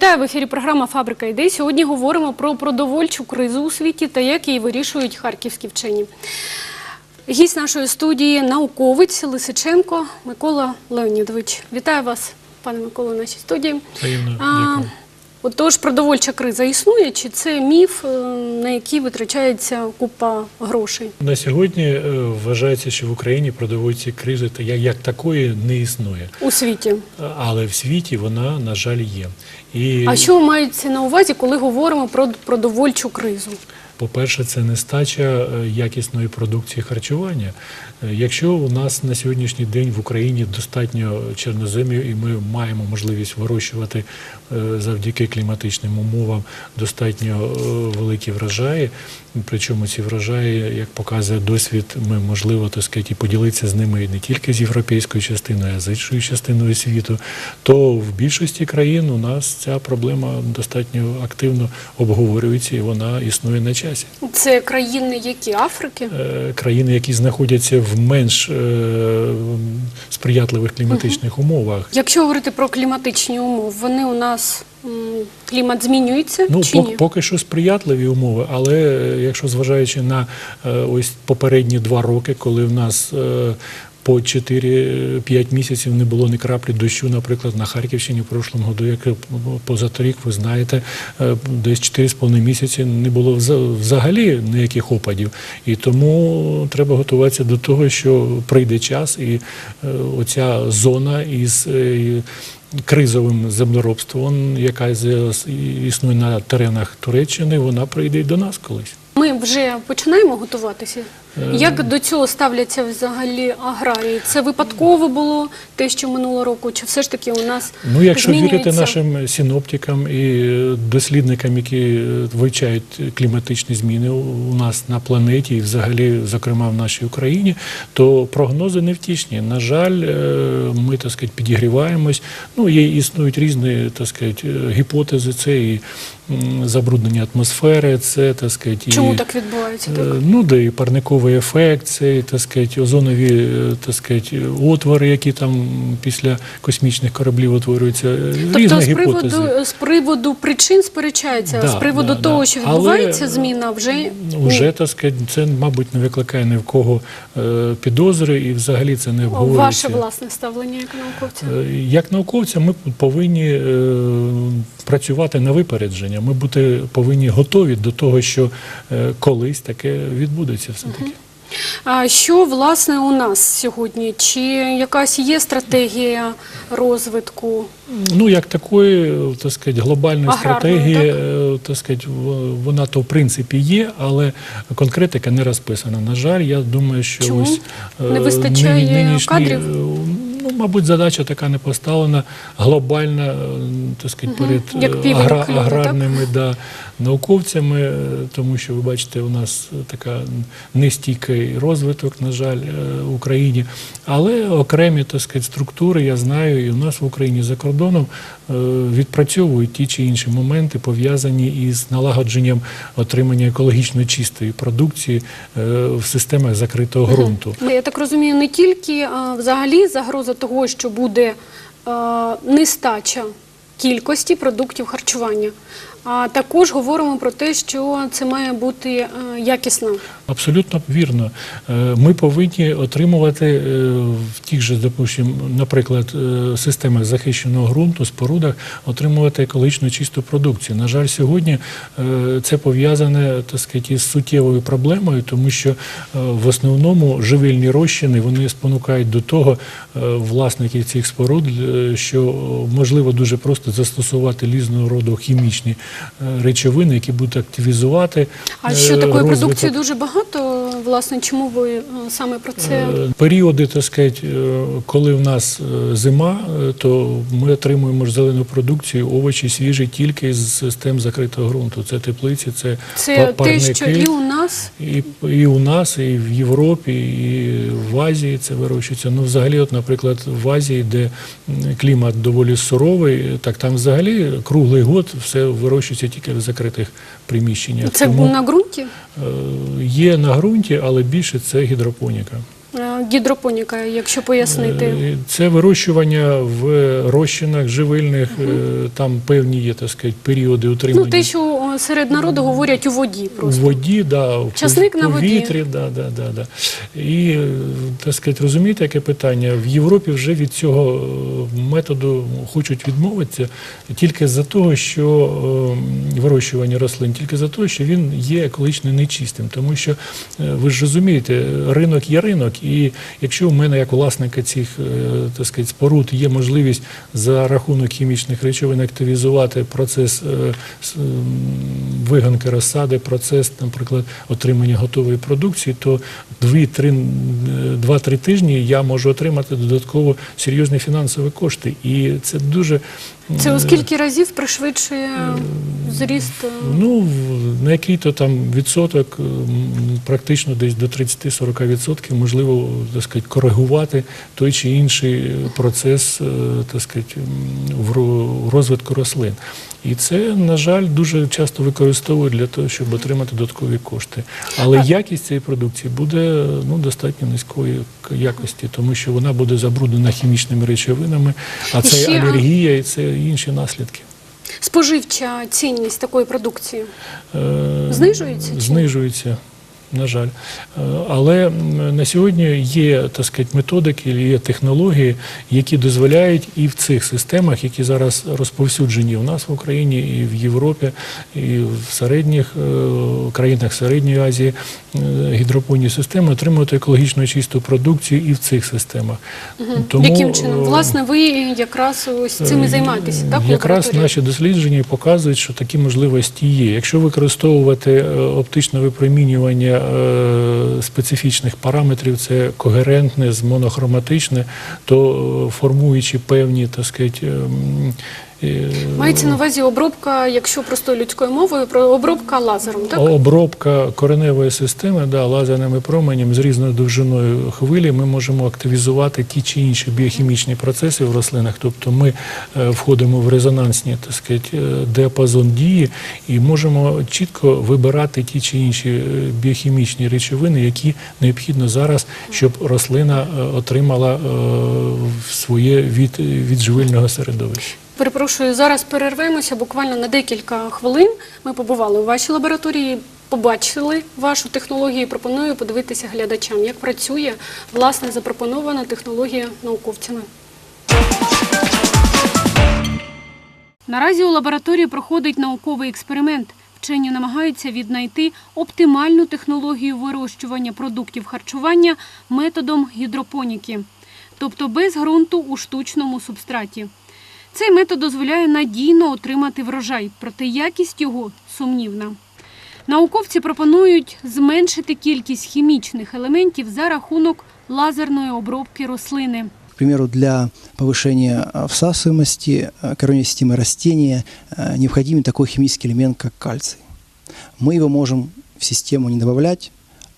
Вітаю в ефірі. Програма Фабрика ідей. Сьогодні говоримо про продовольчу кризу у світі та як її вирішують харківські вчені. Гість нашої студії науковець Лисиченко Микола Леонідович. Вітаю вас, пане Микола, в нашій студії. Взаємно, дякую. Отож, продовольча криза існує, чи це міф, е, на який витрачається купа грошей? На сьогодні е, вважається, що в Україні продовольчі кризи як такої не існує, У світі. але в світі вона, на жаль, є. І, А що мається на увазі, коли говоримо про продовольчу кризу? По-перше, це нестача е, якісної продукції харчування. Е, Якщо у нас на сьогоднішній день в Україні достатньо чорноземів, і ми маємо можливість вирощувати е, завдяки кліматичним умовам достатньо великі врожаї, причому ці врожаї, як показує досвід, ми можливо так сказати, поділитися з ними не тільки з європейською частиною, а з іншою частиною світу, то в більшості країн у нас ця проблема достатньо активно обговорюється і вона існує на часі. Це країни які? Африки? Е, Країни, які знаходяться в менш е, сприятливих кліматичних умовах. Якщо говорити про кліматичні умови, вони у нас клімат змінюється Ну, чи ні? поки що сприятливі умови, але е, якщо зважаючи на ось попередні два роки, коли в нас по 4-5 місяців не було ні краплі дощу, наприклад, на Харківщині в прошлому году, як позаторік, ви знаєте, е, десь 4,5 місяці не було вза- взагалі ніяких опадів. І тому треба готуватися до того, що прийде час, і е, оця зона із е, кризовим землеробством, яка існує на теренах Туреччини, вона прийде і до нас колись. Ми вже починаємо готуватися. Е, Як до цього ставляться взагалі аграрії? Це випадково було те, що минулого року, чи все ж таки у нас Ну, якщо вірити нашим синоптикам і дослідникам, які е, вивчають кліматичні зміни у нас на планеті, і взагалі, зокрема, в нашій Україні, то прогнози невтішні. На жаль, е, ми так сказати, підігріваємось. Ну, є існують різні так сказати, гіпотези. Це і забруднення атмосфери, це так сказати, і чому так відбувається? Так? Ну, де і парниковий ефект, це так сказати, озонові е, так сказати, отвори, які там після космічних кораблів утворюються. е, Різні Тобто з гіпотези. приводу, з приводу причин сперечаються, Да, з приводу да, того, да. що Але, відбувається зміна, вже Уже, так сказати, це, мабуть, не викликає ні в кого е, підозри, і взагалі це не обговорюється. ваше власне ставлення як науковця. Як науковця, ми повинні працювати на випередження. Ми бути повинні готові до того, що е, колись таке відбудеться все-таки. А що власне у нас сьогодні? Чи якась є стратегія розвитку? Ну, як такої, так сказати, глобальної Аграрної, стратегії, е, так сказати, в- вона то в принципі є, але конкретика не розписана. На жаль, я думаю, що Чому? ось е, Не вистачає нині- кадрів? Ну, мабуть, задача така не поставлена. Глобальна, е, так сказати, перед Як е, півень агра- клюне, аграрними да, науковцями, е, тому що ви бачите, у нас така нестійкий розвиток, на жаль, е, в Україні. Але окремі так сказати, структури, я знаю, і у нас в Україні за кордоном е, відпрацьовують ті чи інші моменти, пов'язані із налагодженням отримання екологічно чистої продукції в системах закритого ґрунту. Я так розумію, не тільки а, взагалі загроза того, що буде нестача кількості продуктів харчування, а також говоримо про те, що це має бути якісно. Абсолютно вірно. Е, Ми повинні отримувати е, в тих же, допустим, наприклад, е, системах захищеного ґрунту, спорудах, отримувати екологічно чисту продукцію. На жаль, сьогодні це пов'язане так сказати, із суттєвою проблемою, тому що в основному живильні розчини вони спонукають до того власників цих споруд, що можливо дуже просто застосувати різного роду хімічні речовини, які будуть активізувати. А що такої продукції дуже багато? Власне, чому ви е, саме про це? Е, Періоди, так сказати, е, коли в нас зима, то ми отримуємо ж зелену продукцію, овочі свіжі тільки з систем закритого ґрунту. Це теплиці, це, Це па- те, що і у нас І, і у нас, і в Європі, і в Азії це вирощується. Ну, взагалі, от, наприклад, в Азії, де клімат доволі суровий, так там взагалі круглий год все вирощується тільки в закритих приміщеннях. це Тому на ґрунті. е, є на ґрунті, але більше це гідропоніка. Гідропоніка, якщо пояснити? Е, Це вирощування в розчинах живильних, е, там певні є, так сказати, періоди утримання. Ну, те, що серед народу говорять у воді просто. воді, да, в Часник на воді. повітрі, да, да, да, да. І, так сказати, розумієте, яке питання? В Європі вже від цього е, методу хочуть відмовитися тільки за того, що е, вирощування рослин, тільки за того, що він є екологічно нечистим. Тому що е, ви ж розумієте, ринок є ринок, і якщо у мене як власника цих е, так сказати, споруд є можливість за рахунок хімічних речовин активізувати процес е, виганки розсади, процес, наприклад, отримання готової продукції, то 2-3 тижні я можу отримати додатково серйозні фінансові кошти. І це дуже Це е, у скільки разів пришвидшує зріст? е, Ну, на який-то там відсоток, практично десь до 30-40% можливо, так сказати, коригувати той чи інший процес, е, так сказати, в розвитку рослин. І це, на жаль, дуже часто використовують для того, щоб отримати додаткові кошти. Але якість цієї продукції буде ну, достатньо низької якості, тому що вона буде забруднена хімічними речовинами, а це ще- алергія і це інші наслідки. Споживча цінність такої продукції. Е, Знижується? Знижується, на жаль. Е, Але на сьогодні є так сказати, методики, є технології, які дозволяють і в цих системах, які зараз розповсюджені у нас в Україні, і в Європі, і в середніх е, країнах Середньої Азії, е, гідропонні системи отримувати екологічно чисту продукцію і в цих системах. Яким чином? Власне, ви якраз ось цим і займаєтеся, так? Якраз наші дослідження показують, що такі можливості є. Якщо використовувати оптичне випромінювання специфічних параметрів, це когерентне з монохроматичне, то е, формуючи певні, так сказати, ем, е, Мається на увазі обробка, якщо простою людською мовою, обробка лазером, так? Обробка кореневої системи да, лазерними променями з різною довжиною хвилі ми можемо активізувати ті чи інші біохімічні процеси в рослинах. Тобто ми е, входимо в резонансні так сказати, е, діапазон дії і можемо чітко вибирати ті чи інші е, біохімічні речовини, які необхідно зараз, щоб рослина отримала своє від, від живильного середовища. Перепрошую, зараз перервемося буквально на декілька хвилин. Ми побували у вашій лабораторії, побачили вашу технологію. і Пропоную подивитися глядачам, як працює власне запропонована технологія науковцями. Наразі у лабораторії проходить науковий експеримент. Вчені намагаються віднайти оптимальну технологію вирощування продуктів харчування методом гідропоніки, тобто без ґрунту у штучному субстраті. Цей метод дозволяє надійно отримати врожай, проте якість його сумнівна. Науковці пропонують зменшити кількість хімічних елементів за рахунок лазерної обробки рослини. К примеру, для повышения а, всасываемости а, корневой системы растения а, необходим такой химический элемент, как кальций. Мы его можем в систему не добавлять,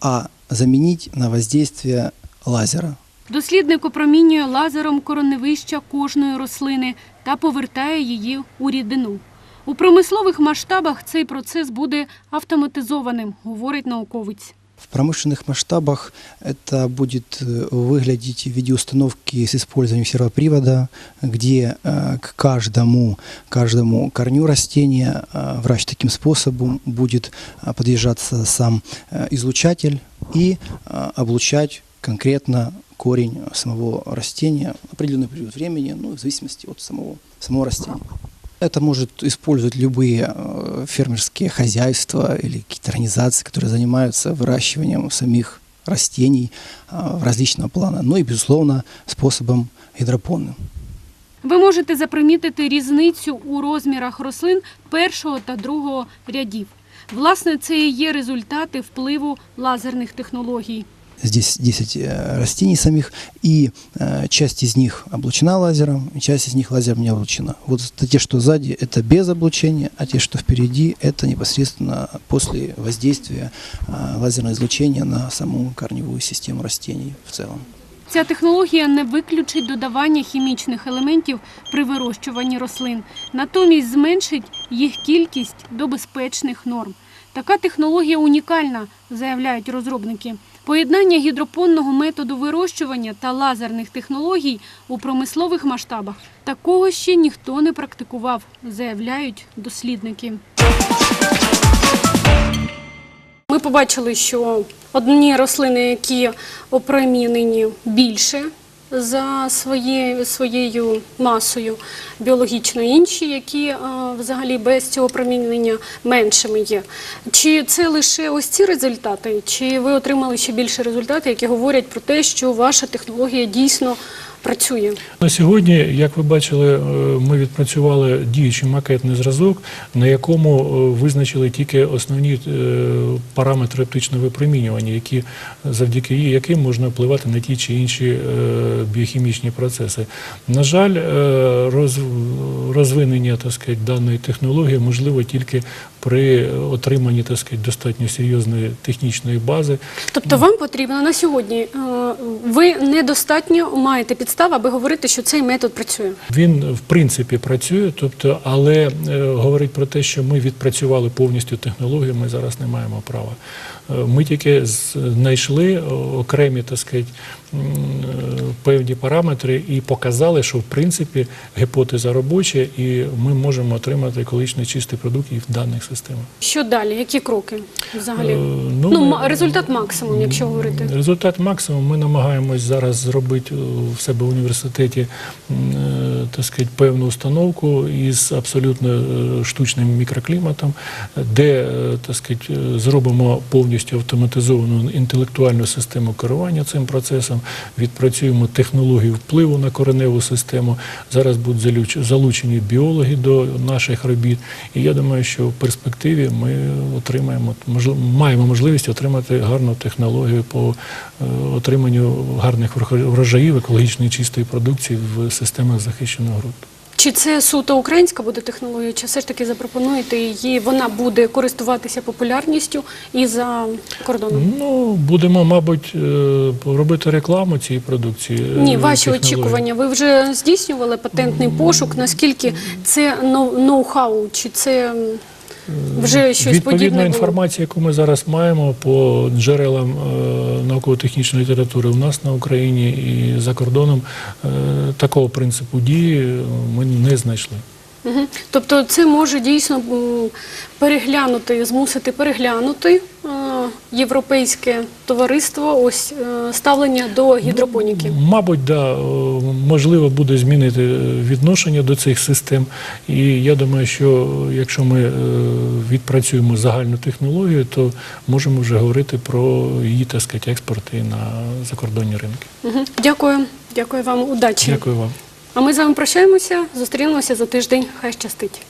а заменить на воздействие лазера. Дослідник опромінює лазером короневища кожної рослини та повертає її у рідину. У промислових масштабах цей процес буде автоматизованим, говорить науковець. В промышленных масштабах это будет э, выглядеть в виде установки с использованием сервопривода, где э, к каждому, каждому корню растения э, врач таким способом будет э, подъезжаться сам э, излучатель и э, облучать конкретно корень самого растения в определенный период времени, ну, в зависимости от самого, самого растения. Это может использовать любые э, фермерские хозяйства или какие-то организации, которые занимаются выращиванием самих растений э, в различного плана, но и, безусловно, способом гидропонным. Ви можете запримітити різницю у розмірах рослин першого та другого рядів. Власне, це і є результати впливу лазерних технологій. Здесь 10 э, растений самих, и э, часть из них облучена лазером, и часть из них лазером не облучена. Вот это те, что сзади, это без облучения, а те, что впереди, это непосредственно после воздействия э, лазерного излучения на саму корневую систему растений в целом. Ця технологія не виключить додавання хімічних елементів при вирощуванні рослин, натомість зменшить їх кількість до безпечних норм. Така технологія унікальна, заявляють розробники. Поєднання гідропонного методу вирощування та лазерних технологій у промислових масштабах такого ще ніхто не практикував, заявляють дослідники. Ми побачили, що одні рослини, які опромінені більше за своє, своєю масою біологічно інші, які а, взагалі без цього промінення меншими є. Чи це лише ось ці результати, чи ви отримали ще більше результатів, які говорять про те, що ваша технологія дійсно працює? На сьогодні, як ви бачили, е, ми відпрацювали діючий макетний зразок, на якому е, визначили тільки основні е, параметри оптичного випромінювання, які завдяки яким можна впливати на ті чи інші біохімічні процеси. На жаль, розвинення так сказати, даної технології можливо тільки при отриманні так сказати, достатньо серйозної технічної бази. Тобто вам потрібно на сьогодні, е, ви недостатньо маєте підстав, аби говорити, що цей метод працює. Він в принципі працює, тобто, але е, говорить про те, що ми відпрацювали повністю технологію, ми зараз не маємо права. Е, Ми тільки знайшли окремі так сказати, певні параметри і показали, що в принципі гіпотеза робоча, і ми можемо отримати екологічно чистий продукт і в даних системах. Що далі? Які кроки взагалі? Е, ну, ми- результат максимум, якщо говорити. Результат максимум. Ми намагаємось зараз зробити е, в себе в університеті е, так сказати, певну установку із абсолютно е, штучним мікрокліматом, де е, так сказати, е, зробимо повністю автоматизовану інтелектуальну систему керування цим процесом, відпрацюємо технологію впливу на кореневу систему. Зараз будуть залучені біологи до наших робіт. І я думаю, що в перспективі ми отримаємо маємо можливість отримати гарну технологію по отриманню гарних врожаїв екологічної чистої продукції в системах захищеного ґрунту. Чи це суто українська буде технологія, чи все ж таки запропонуєте її, вона буде користуватися популярністю і за кордоном? Ну будемо, мабуть, е, робити рекламу цієї продукції. е, Ні, ваші технології. очікування. Ви вже здійснювали патентний пошук. Наскільки це ноу- ноу-хау, чи це вже щось Відповідна інформація, яку ми зараз маємо по джерелам е, науково-технічної літератури у нас на Україні і за кордоном, е, такого принципу дії е, ми не знайшли. Угу. Тобто це може дійсно переглянути, змусити переглянути е, європейське товариство ось е, ставлення до гідропоніки. Мабуть, да, е, можливо буде змінити е, відношення до цих систем. І я думаю, що якщо ми відпрацюємо загальну технологію, то можемо вже говорити про її так сказати, експорт і на закордонні ринки. Мгм. Дякую, дякую вам, удачі. Дякую вам. А ми з вами прощаємося, зустрінемося за тиждень. Хай щастить.